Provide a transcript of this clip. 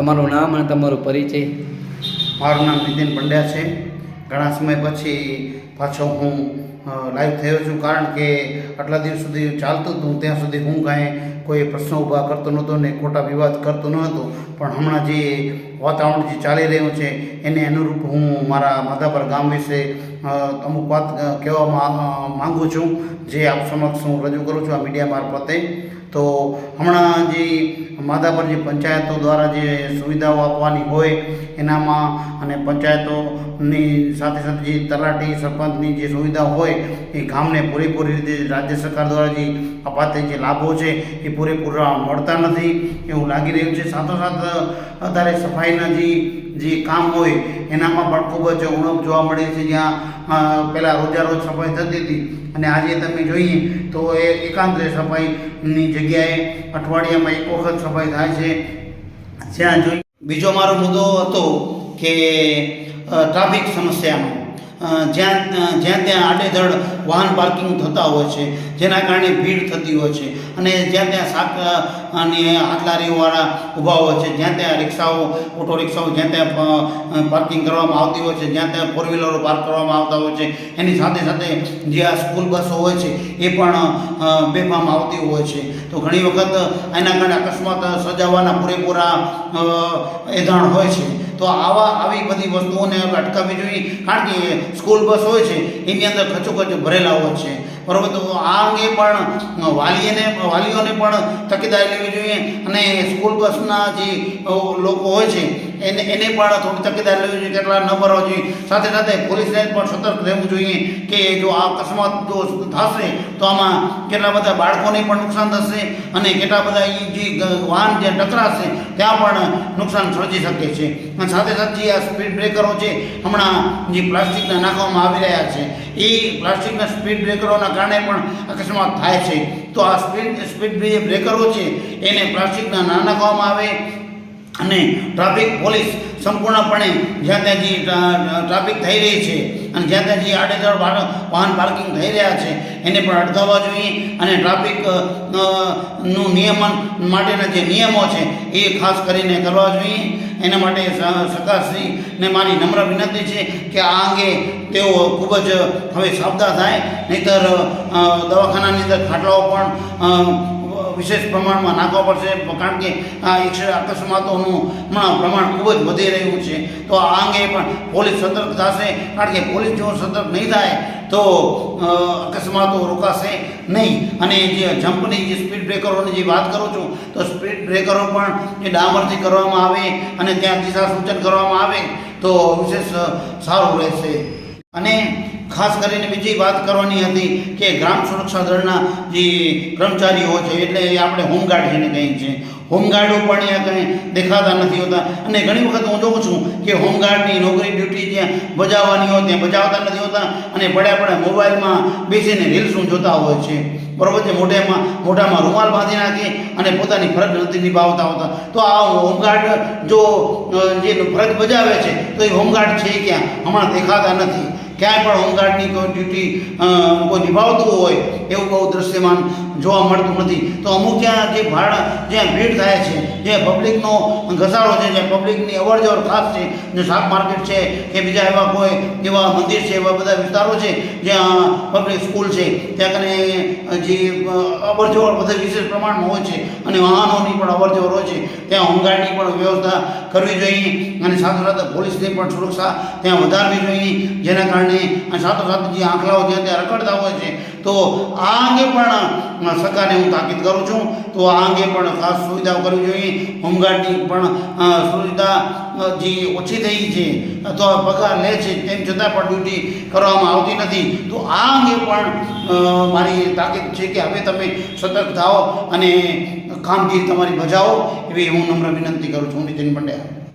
તમારું નામ અને તમારો પરિચય? મારું નામ નીતિન પંડ્યા છે. ઘણા સમય પછી પાછો હું લાઈવ થયો છું કારણ કે આટલા દિવસ સુધી ચાલતું હતું. ત્યાં સુધી હું કાંઈ કોઈ પ્રશ્નો ઊભા કરતો નહોતો ને ખોટા વિવાદ કરતો ન હતો. પણ હમણાં જે વાતાવરણ જે ચાલી રહ્યું છે, એને અનુરૂપ હું મારા માધાપર ગામ વિશે અમુક વાત કહેવા માંગુ છું. જે આપ સમક્ષ હું રજૂ કરું છું આ મીડિયા મારફતે. તો હમણાં જે માધાપર જે પંચાયતો દ્વારા જે સુવિધાઓ આપવાની હોય એનામાં અને પંચાયતોની સાથે સાથે જે તલાટી સરપંચની જે સુવિધા હોય એ ગામને પૂરેપૂરી રીતે રાજ્ય સરકાર દ્વારા જે અપાતા જે લાભો છે એ પૂરેપૂરા મળતા નથી એવું લાગી રહ્યું છે. સાથોસાથ અત્યારે સફાઈના જે જે કામ હોય એનામાં પણ ખૂબ જ ઉણપ જોવા મળે છે. જ્યાં પહેલાં રોજા રોજ સફાઈ થતી હતી અને આજે તમે જોઈએ તો એ એકાંતરે સફાઈની જગ્યાએ અઠવાડિયામાં એક વખત સફાઈ થાય છે. જ્યાં જોઈ બીજો મારો મુદ્દો હતો કે ટ્રાફિક સમસ્યાનો. અ, જ્યાં જ્યાં ત્યાં આડેધડ વાહન પાર્કિંગ થતા હોય છે, જેના કારણે ભીડ થતી હોય છે, અને જ્યાં ત્યાં શાક અને હાથલારીઓવાળા ઊભા હોય છે, જ્યાં ત્યાં રિક્ષાઓ, ઓટો રિક્ષાઓ, જ્યાં ત્યાં પાર્કિંગ કરવામાં આવતી હોય છે, જ્યાં ત્યાં ફોર વ્હીલરો પાર્ક કરવામાં આવતા હોય છે, એની સાથે સાથે જે આ સ્કૂલ બસો હોય છે, એ પણ બેફામ આવતી હોય છે. તો ઘણી વખત એના કારણે અકસ્માત સજાવવાના પૂરેપૂરા એધાણ હોય છે. તો આવા આવી બધી વસ્તુઓને અટકાવવી જોઈએ. કારણ કે સ્કૂલ બસ હોય છે, એની અંદર ખચોખચ ભરેલા હોય છે. બરોબર તો આ અંગે પણ વાલીઓને વાલીઓને પણ તકેદારી લેવી જોઈએ અને સ્કૂલ બસના જે લોકો હોય છે, એને એને પણ થોડી તકેદારી લેવી જોઈએ, કેટલા ન ભરવા જોઈએ સાથે સાથે પોલીસને પણ સતર્ક રહેવું જોઈએ કે જો આ અકસ્માત જો થશે તો આમાં કેટલા બધા બાળકોને પણ નુકસાન થશે અને કેટલા બધા એ જે વાહન જે ટકરાશે ત્યાં પણ નુકસાન સર્જી શકે છે. અને સાથે સાથે આ સ્પીડ બ્રેકરો છે, હમણાં જે પ્લાસ્ટિકના નાખવામાં આવી રહ્યા છે એ પ્લાસ્ટિકના સ્પીડ બ્રેકરોના કારણે પણ અકસ્માત થાય છે. તો આ સ્પીડ સ્પીડ બ્રેકરો છે, એને પ્લાસ્ટિકના ના નાખવામાં આવે અને ટ્રાફિક પોલીસ સંપૂર્ણપણે જ્યાં ત્યાં જે ટ્રાફિક થઈ રહી છે અને જ્યાં ત્યાં જે આડેધડ વાહન પાર્કિંગ થઈ રહ્યા છે, એને પણ અટકાવવા જોઈએ અને ટ્રાફિકનું નિયમન માટેના જે નિયમો છે એ ખાસ કરીને કરવા જોઈએ. એના માટે સરકારશ્રીને મારી નમ્ર વિનંતી છે કે આ અંગે તેઓ ખૂબ જ હવે સાવધાન થાય. નહીતર દવાખાનાની અંદર ખાટલાઓ પણ વિશેષ પ્રમાણમાં નાખવા પડશે. કારણ કે આ અકસ્માતોનું પ્રમાણ ખૂબ જ વધી રહ્યું છે. તો આ અંગે પણ પોલીસ સતર્ક થશે. કારણ કે પોલીસ જો સતર્ક નહીં થાય, તો અકસ્માતો રોકાશે નહીં. અને જે જમ્પની જે સ્પીડ બ્રેકરોની જે વાત કરું છું, તો સ્પીડ બ્રેકરો પણ જે ડામરથી કરવામાં આવે અને ત્યાં દિશા સૂચન કરવામાં આવે, તો વિશેષ સારું રહેશે. અને ખાસ કરીને બીજી વાત કરવાની હતી કે ગ્રામ સુરક્ષા દળના જે કર્મચારીઓ છે, એટલે એ આપણે હોમગાર્ડ જેને કહીએ છીએ. હોમગાર્ડો પણ અહીંયા કંઈ દેખાતા નથી હોતા. અને ઘણી વખત હું જોઉં છું કે હોમગાર્ડની નોકરી ડ્યુટી જ્યાં બજાવવાની હોય, ત્યાં બજાવતા નથી હોતા. અને પડ્યા પડ્યા મોબાઈલમાં બેસીને રીલ્સું જોતા હોય છે. બરોબર છે? મોઢેમાં, મોઢામાં રૂમાલ બાંધી નાખી અને પોતાની ફરજ નથી નિભાવતા હોતા. તો આ હોમગાર્ડ જો જે ફરજ બજાવે છે, તો એ હોમગાર્ડ છે ક્યાં? હમણાં દેખાતા નથી. ક્યાંય પણ હોમગાર્ડની કોઈ ડ્યુટી કોઈ નિભાવતું હોય, એવું બહુ દ્રશ્યમાન જોવા મળતું નથી. તો અમુક જ્યાં જે ભાડ, જ્યાં ભીડ થાય છે જ્યાં પબ્લિકનો ઘસારો છે જ્યાં પબ્લિકની અવર જવર ખાસ છે, જે શાક માર્કેટ છે, કે બીજા એવા કોઈ એવા મંદિર છે, એવા બધા વિસ્તારો છે, જ્યાં પબ્લિક સ્કૂલ છે, ત્યાં કને જે અવર જવર બધા વિશેષ પ્રમાણમાં હોય છે, અને વાહનોની પણ અવર જવર હોય છે, ત્યાં હોમગાર્ડની પણ વ્યવસ્થા કરવી જોઈએ, અને સાથે સાથે પોલીસની પણ સુરક્ષા ત્યાં વધારવી જોઈએ, જેના કારણે અને સાથોસાથ જે આંખલાઓ છે ત્યાં રખડતા હોય છે. તો આ અંગે પણ સરકારને હું તાકીદ કરું છું. તો આ અંગે પણ ખાસ સુવિધાઓ કરવી જોઈએ. હોમગાર્ડની પણ સુવિધા જે ઓછી થઈ છે, અથવા પગાર લે છે તેમ છતાં પણ ડ્યુટી કરવામાં આવતી નથી. તો આ અંગે પણ મારી તાકીદ છે કે હવે તમે સતર્ક થાઓ અને કામગીરી તમારી બજાવો. એવી હું નમ્ર વિનંતી કરું છું નીતિન પંડ્યા.